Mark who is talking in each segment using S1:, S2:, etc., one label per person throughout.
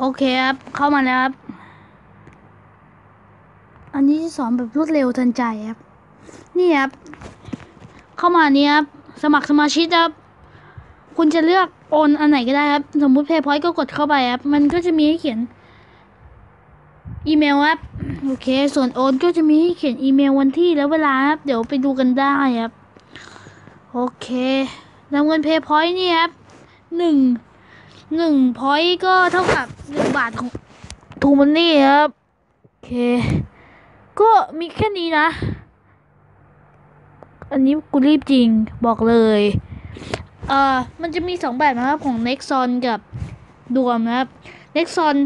S1: โอเคครับ เข้ามาแล้วครับ อันนี้สอนแบบรวดเร็วทันใจครับ นี่ครับ เข้ามานี้ครับ สมัครสมาชิกครับ คุณจะเลือกโอนอันไหนก็ได้ครับ สมมุติเพย์พอยต์ก็กดเข้าไปครับ มันก็จะมีให้เขียน อีเมลครับ โอเค ส่วนโอนก็จะมีให้เขียนอีเมลวันที่และเวลาครับ เดี๋ยวไปดูกันได้ครับ โอเคนำเงินเพย์พอยต์นี่ครับหนึ่ง หนึ่งพอยต์ก็เท่ากับหนึ่งบาทของทูมันนี่ครับโอเค ก็มีแค่นี้นะ อันนี้กูรีบจริงบอกเลยเอ่อมันจะมีสองแบบนะครับของ Nexon กับดวมนะครับ Nexon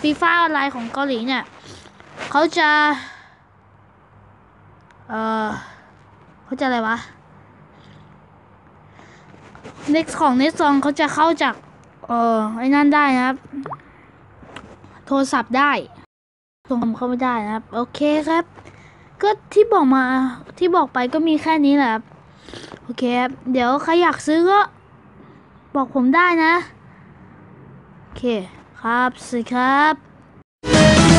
S1: ฟีฟ่าออนไลน์ของเกาหลีเนี่ยเขาจะ เอ่อเขาจะอะไรวะ Next ของ Nexon เขาจะเข้าจาก เออไอ้นั่นได้นะครับ โทรศัพท์ได้ส่งเข้าไม่ได้นะครับ โอเคครับ ก็ที่บอกมาที่บอกไปก็มีแค่นี้แหละครับโอเคครับเดี๋ยวใครอยากซื้อก็ บอกผมได้นะ โอเคครับสวัสดีครับ